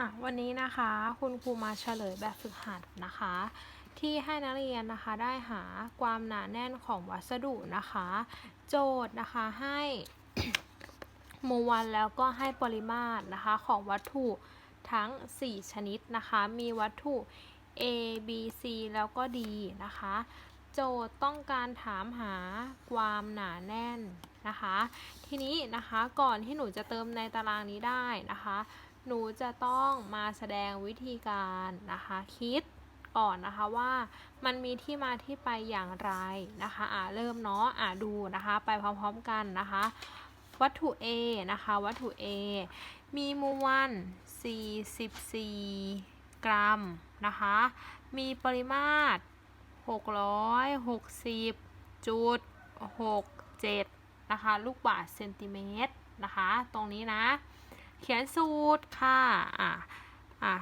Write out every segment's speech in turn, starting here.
อะวันนี้นะคะคุณครูมาเฉลยแบบฝึกหัดนะคะ ที่ให้นักเรียนนะคะได้หาความหนาแน่นของวัสดุนะคะ โจทย์นะคะให้มวลแล้วก็ให้ปริมาตรนะคะของวัตถุทั้ง 4 ชนิดนะคะ มีวัตถุ A B C แล้วก็ D นะคะ โจทย์ต้องการถามหาความหนาแน่นนะคะ ทีนี้นะคะก่อนที่หนูจะเติมในตารางนี้ได้นะคะ หนูจะต้องมาแสดงวิธีการนะคะคิดก่อนนะคะว่ามันมีที่มาที่ไปอย่างไรนะคะอ่าเริ่มเนาะอ่าดูนะคะไปพร้อมๆกันนะคะ วัตถุ A นะคะวัตถุ A มีมวล 44 กรัมนะคะมีปริมาตร 660จุด67นะคะลูกบาศก์เซนติเมตรนะคะตรงนี้นะ เขียนสูตรค่ะ อะ อะ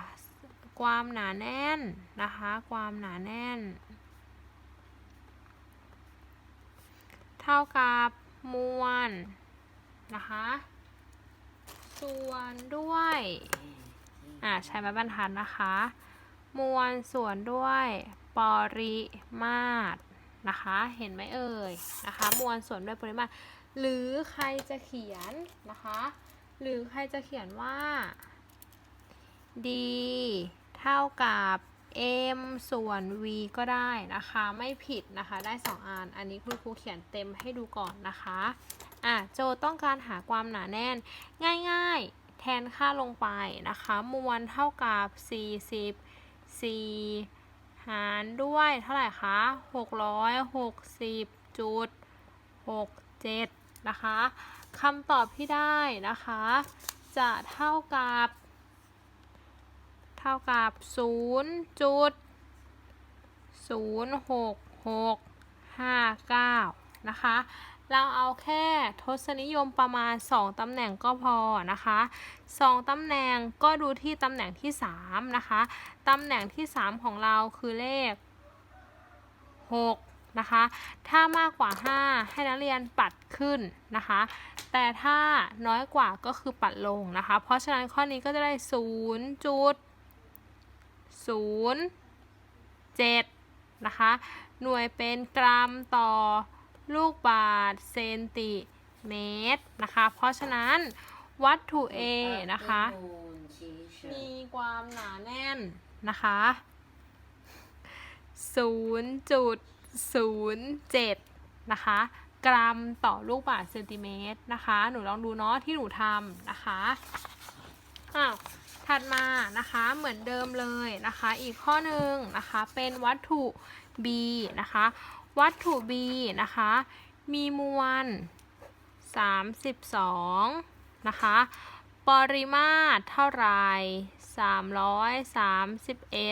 ความหนาแน่นนะคะ ความหนาแน่น เท่ากับมวลนะคะ ส่วนด้วย อะ ใช้ไม้บรรทัดนะคะ มวลส่วนด้วยปริมาตรนะคะ เห็นไหมเอ่ยนะคะ มวลส่วนด้วยปริมาตร หรือใครจะเขียนนะคะ หรือใครจะเขียนว่า d เท่ากับ m ส่วน v ก็ได้นะคะ ไม่ผิดนะคะ ได้ 2อัน อันนี้คุณครูเขียนเต็มให้ดูก่อนนะคะอะโจต้องการหาความหนาแน่น ง่ายๆ แทนค่าลงไปนะคะ มวลเท่ากับ 40 4 หารด้วยเท่าไหร่คะ 660จุด67 นะคะ คำตอบที่ได้นะคะ จะเท่ากับ เท่ากับ 0 จุด 0 6 6 5 9 นะคะ เราเอาแค่ทศนิยมประมาณ 2ตำแหน่งก็พอนะคะ 2ตำแหน่งก็ดูที่ตำแหน่งที่ 3 นะคะ ตำแหน่งที่ 3 ของเราคือเลข 6 นะคะ ถ้ามากกว่า 5 ให้นักเรียนปัดขึ้นนะคะ แต่ถ้าน้อยกว่าก็คือปัดลงนะคะ เพราะฉะนั้นข้อนี้ก็จะได้ 0.07 นะคะ หน่วยเป็นกรัมต่อลูกบาศก์เซนติเมตรนะคะ เพราะฉะนั้นวัตถุ A นะคะ มีความหนาแน่นนะคะ 0.07 นะคะ กรัมต่อลูกบาศก์เซนติเมตรนะคะ หนูลองดูเนาะที่หนูทำนะคะอ้าวถัดมานะคะเหมือนเดิมเลยนะคะ อีกข้อหนึ่งนะคะเป็นวัตถุ B นะคะ วัตถุ B นะคะ มีมวล 32 นะคะ ปริมาตรเท่าไหร่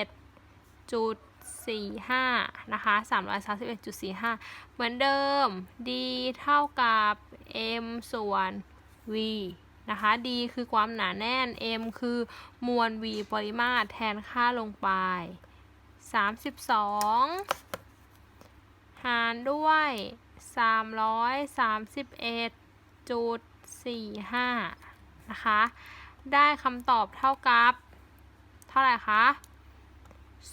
331จุด 45นะคะ331.45 เหมือนเดิม d เท่ากับ m ส่วน v นะคะ d คือความหนาแน่น m คือมวล v ปริมาตรแทนค่าลงไป 32 หารด้วย 331จุด45 นะคะ ได้คำตอบเท่ากับ เท่าไหร่คะ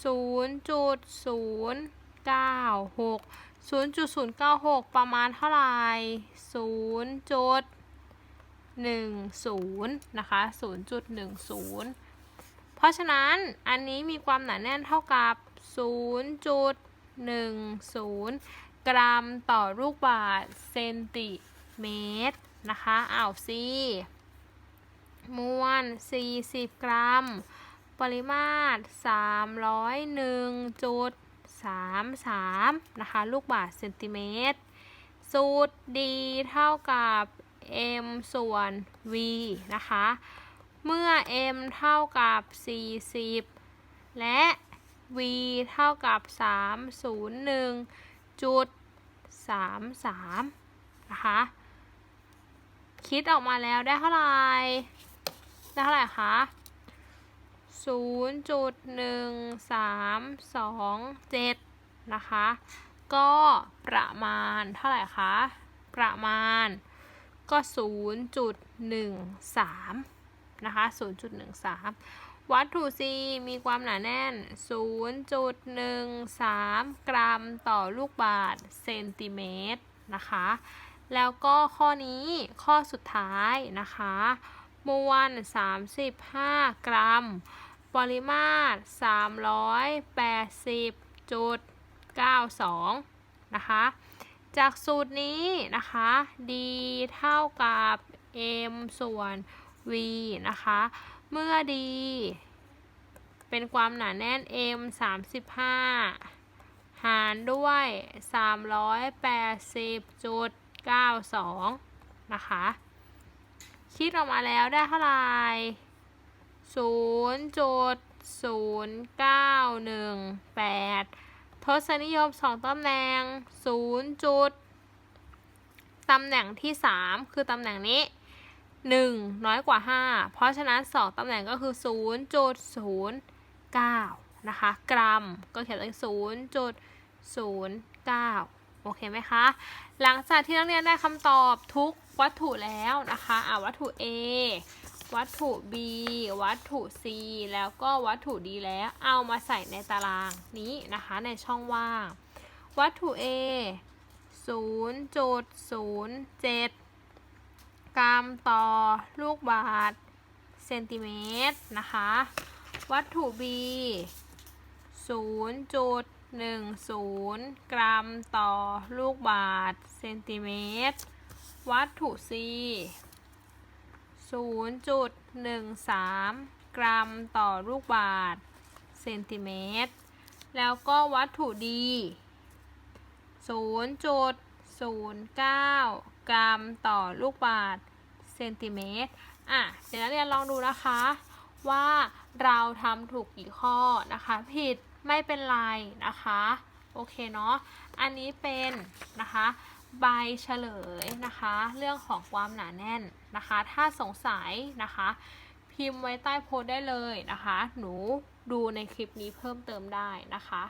0.096 0.096ประมาณเท่าไหร่0.10นะคะ0.10เพราะฉะนั้นอันนี้มีความหนาแน่นเท่ากับ0.10กรัมต่อลูกบาศก์เซนติเมตรนะคะอ้าวซีมวล40 กรัม ปริมาตร 301.33 นะคะ ลูกบาศก์เซนติเมตร สูตร d เท่ากับ m ส่วน v นะคะ เมื่อ m เท่ากับ 40 และ v เท่ากับ 301.33 นะคะ คิดออกมาแล้วได้เท่าไหร่ ได้เท่าไหร่คะ 0.1327นะคะ ก็ประมาณเท่าไหร่คะ ประมาณก็0.13นะคะ0.13วัตถุ C มีความหนาแน่น 0.13 กรัมต่อลูกบาศก์เซนติเมตรนะคะ แล้วก็ข้อนี้ข้อสุดท้ายนะคะ มวล 35 กรัม ปริมาตร 380.92 นะคะ จากสูตรนี้นะคะ d เท่ากับ m ส่วน v นะคะ เมื่อ d เป็นความหนาแน่น m 35 หารด้วย 380.92 นะคะ คิดออกมาแล้วได้เท่าไหร่ 0.0918ทศนิยม2ตำแหน่ง 0. จุดตำแหน่งที่3คือตำแหน่งนี้1น้อยกว่า5เพราะฉะนั้น2ตำแหน่งก็คือ0.09นะคะ กรัมก็เขียนเป็น0.09โอเคไหมคะ หลังจากที่นักเรียนได้คำตอบทุกวัตถุแล้วนะคะ อ่าวัตถุ A วัตถุ B วัตถุ C แล้วก็วัตถุ D แล้วเอามาใส่ในตารางนี้นะคะในช่องว่าง วัตถุ A 0.07 กรัมต่อลูกบาศก์เซนติเมตรนะคะ วัตถุ B 0.10 กรัมต่อลูกบาศก์เซนติเมตร วัตถุ C 0.13 กรัมต่อลูกบาศก์เซนติเมตร แล้วก็วัตถุ D 0.09 กรัมต่อลูกบาศก์เซนติเมตร อะ เดี๋ยวนักเรียนลองดูนะคะ ว่าเราทำถูกกี่ข้อนะคะ ผิดไม่เป็นไรนะคะ โอเคเนาะ อันนี้เป็นนะคะ ใบเฉลยนะคะ เรื่องของความหนาแน่นนะคะ ถ้าสงสัยนะคะ พิมพ์ไว้ใต้โพสต์ได้เลยนะคะ หนูดูในคลิปนี้เพิ่มเติมได้นะคะ